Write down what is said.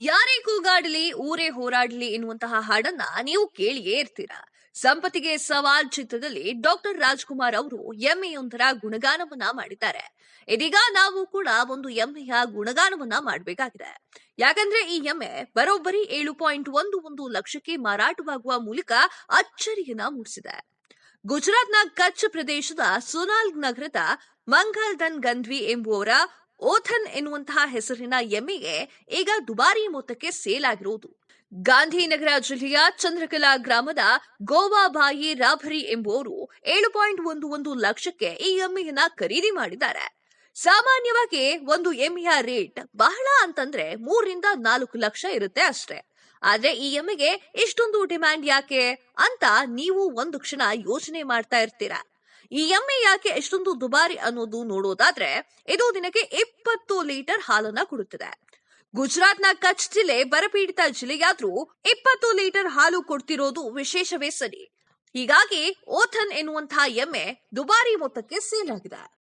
ಯಾರೇ ಕೂಗಾಡಲಿ, ಊರೇ ಹೋರಾಡಲಿ ಎನ್ನುವಂತಹ ಹಾಡನ್ನ ನೀವು ಕೇಳಿಯೇ ಇರ್ತೀರಾ. ಸಂಪತ್ತಿಗೆ ಸವಾಲ್ ಚಿತ್ರದಲ್ಲಿ ಡಾಕ್ಟರ್ ರಾಜ್ಕುಮಾರ್ ಅವರು ಎಮ್ಮೆಯೊಂದರ ಗುಣಗಾನವನ್ನ ಮಾಡಿದ್ದಾರೆ. ಇದೀಗ ನಾವು ಕೂಡ ಒಂದು ಎಮ್ಮೆಯ ಗುಣಗಾನವನ್ನ ಮಾಡಬೇಕಾಗಿದೆ. ಯಾಕಂದ್ರೆ ಈ ಎಮ್ಮೆ ಬರೋಬ್ಬರಿ ಏಳು ಪಾಯಿಂಟ್ ಒಂದು ಒಂದು ಲಕ್ಷಕ್ಕೆ ಮಾರಾಟವಾಗುವ ಮೂಲಕ ಅಚ್ಚರಿಯನ್ನ ಮೂಡಿಸಿದೆ. ಗುಜರಾತ್ನ ಕಚ್ ಪ್ರದೇಶದ ಸುನಾಲ್ ನಗರದ ಮಂಗಲ್ದನ್ ಗಂಧ್ವಿ ಎಂಬುವರ ಓಥನ್ ಎನ್ನುವಂತಹ ಹೆಸರಿನ ಎಮ್ಮೆಗೆ ಈಗ ದುಬಾರಿ ಮೊತ್ತಕ್ಕೆ ಸೇಲ್ ಆಗಿರುವುದು. ಗಾಂಧಿನಗರ ಜಿಲ್ಲೆಯ ಚಂದ್ರಕಲಾ ಗ್ರಾಮದ ಗೋವಾಬಾಯಿ ರಾಭರಿ ಎಂಬುವರು ಏಳು ಪಾಯಿಂಟ್ ಒಂದು ಒಂದು ಲಕ್ಷಕ್ಕೆ ಈ ಎಮ್ಮೆಯನ್ನ ಖರೀದಿ ಮಾಡಿದ್ದಾರೆ. ಸಾಮಾನ್ಯವಾಗಿ ಒಂದು ಎಮ್ಮೆಯ ರೇಟ್ ಬಹಳ ಅಂತಂದ್ರೆ ಮೂರರಿಂದ ನಾಲ್ಕು ಲಕ್ಷ ಇರುತ್ತೆ ಅಷ್ಟೇ. ಆದ್ರೆ ಈ ಎಮ್ಮೆಗೆ ಇಷ್ಟೊಂದು ಡಿಮ್ಯಾಂಡ್ ಯಾಕೆ ಅಂತ ನೀವು ಒಂದು ಕ್ಷಣ ಯೋಚನೆ ಮಾಡ್ತಾ ಇರ್ತೀರಾ? ಈ ಎಮ್ಮೆ ಯಾಕೆ ಎಷ್ಟೊಂದು ದುಬಾರಿ ಅನ್ನೋದು ನೋಡೋದಾದ್ರೆ, ಇದು ದಿನಕ್ಕೆ ಇಪ್ಪತ್ತು ಲೀಟರ್ ಹಾಲನ್ನ ಕೊಡುತ್ತದೆ. ಗುಜರಾತ್ನ ಕಚ್ ಜಿಲ್ಲೆ ಬರಪೀಡಿತ ಜಿಲ್ಲೆಯಾದ್ರೂ ಇಪ್ಪತ್ತು ಲೀಟರ್ ಹಾಲು ಕೊಡ್ತಿರೋದು ವಿಶೇಷವೇ ಸರಿ. ಹೀಗಾಗಿ ಓಥನ್ ಎನ್ನುವಂತಹ ಎಮ್ಮೆ ದುಬಾರಿ ಮೊತ್ತಕ್ಕೆ ಸೇಲ್ ಆಗಿದೆ.